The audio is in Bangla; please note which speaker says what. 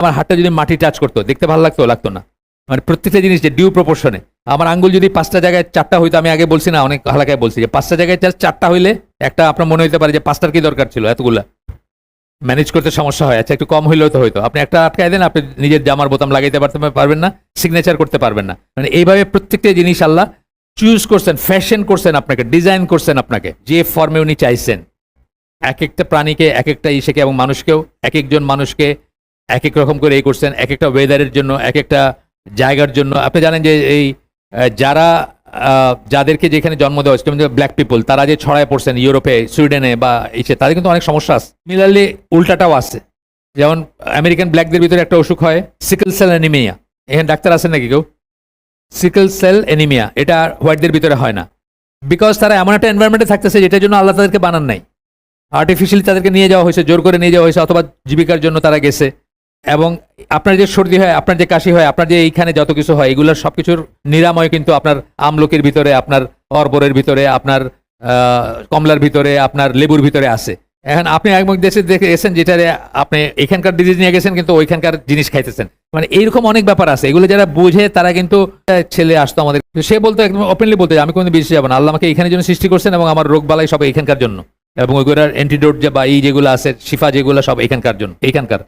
Speaker 1: আমার হাতটা যদি মাটি টাচ করতো, দেখতে ভালো লাগতো লাগতো না। মানে প্রত্যেকটা জিনিস যে ডিউ প্রপোর্শনে আমার আঙ্গুল যদি পাঁচটা জায়গায় চারটা হইতো, আমি আগে বলছি না, অনেক হালাকায় বলছি যে পাঁচটা জায়গায় চারটা হইলে একটা আপনার মনে হইতে পারে যে পাঁচটার কি দরকার ছিল এতগুলা। ম্যানেজ করতে সমস্যা হয়। আচ্ছা একটু কম হইলেও তো হয়তো আপনি একটা আটকায় দেন, আপনি নিজের জামার বোতাম লাগাইতে পারতে পারবেন না সিগনেচার করতে পারবেন না। মানে এইভাবে প্রত্যেকটা জিনিস আল্লাহ চুজ করছেন ফ্যাশন করছেন আপনাকে ডিজাইন করছেন আপনাকে, যে ফর্মে উনি চাইছেন। এক একটা প্রাণীকে, এক একটা ইসেকে এবং মানুষকেও, এক একজন মানুষকে এক এক রকম করে এই করছেন এক একটা ওয়েদারের জন্য এক একটা জায়গার জন্য। আপনি জানেন যে এই যারা যাদেরকে যেখানে জন্ম দেওয়া যেমন ব্ল্যাক পিপল তারা যে ছড়ায় পড়ছেন ইউরোপে, সুইডেনে বা ইসে তাদের কিন্তু অনেক সমস্যা আছে। মিলারলি উল্টাটাও আছে। যেমন আমেরিকান ব্ল্যাকদের ভিতরে একটা অসুখ হয় সিকেল সেল অ্যানিমিয়া এখানে ডাক্তার আছেন নাকি কেউ? সিকেল সেল অ্যানিমিয়া এটা হোয়াইটদের ভিতরে হয় না। বিকজ তারা এমন একটা এনভায়রনমেন্টে থাকতেছে, যেটার জন্য আল্লাহ তাদেরকে বানান নাই। আর্টিফিশিয়ালি তাদেরকে নিয়ে যাওয়া হয়েছে, জোর করে নিয়ে যাওয়া হয়েছে, অথবা জীবিকার জন্য তারা গেছে। এবং আপনার যে সর্দি হয়, আপনার যে কাশি হয়, আপনার যে এইখানে যত কিছু হয়, এগুলোর সবকিছুর নিরাময় কিন্তু আপনার আমলকির ভিতরে, আপনার অর্বরের ভিতরে, আপনার কমলার ভিতরে, আপনার লেবুর ভিতরে আছে। এখন আপনি এক দেশে দেখে এসেছেন যেটারে আপনি এখানকার ডিজিজ নিয়ে গেছেন, কিন্তু ওইখানকার জিনিস খাইতেছেন। মানে এইরকম অনেক ব্যাপার আছে। এগুলো যারা বুঝে, তারা কিন্তু ছেলে আসতো আমাদের। সে বলতো একদম ওপেনলি বলতে আমি কোনো বিদেশে যাব না। আল্লাহ আমাকে এখানে জন্য সৃষ্টি করছেন এবং আমার রোগ বালাই সব এখানকার জন্য। এবং ওইগুলোর অ্যান্টিডোট যে বা এই যেগুলো আছে, শিফা যেগুলো সব এখানকার জন্য, এইখানকার।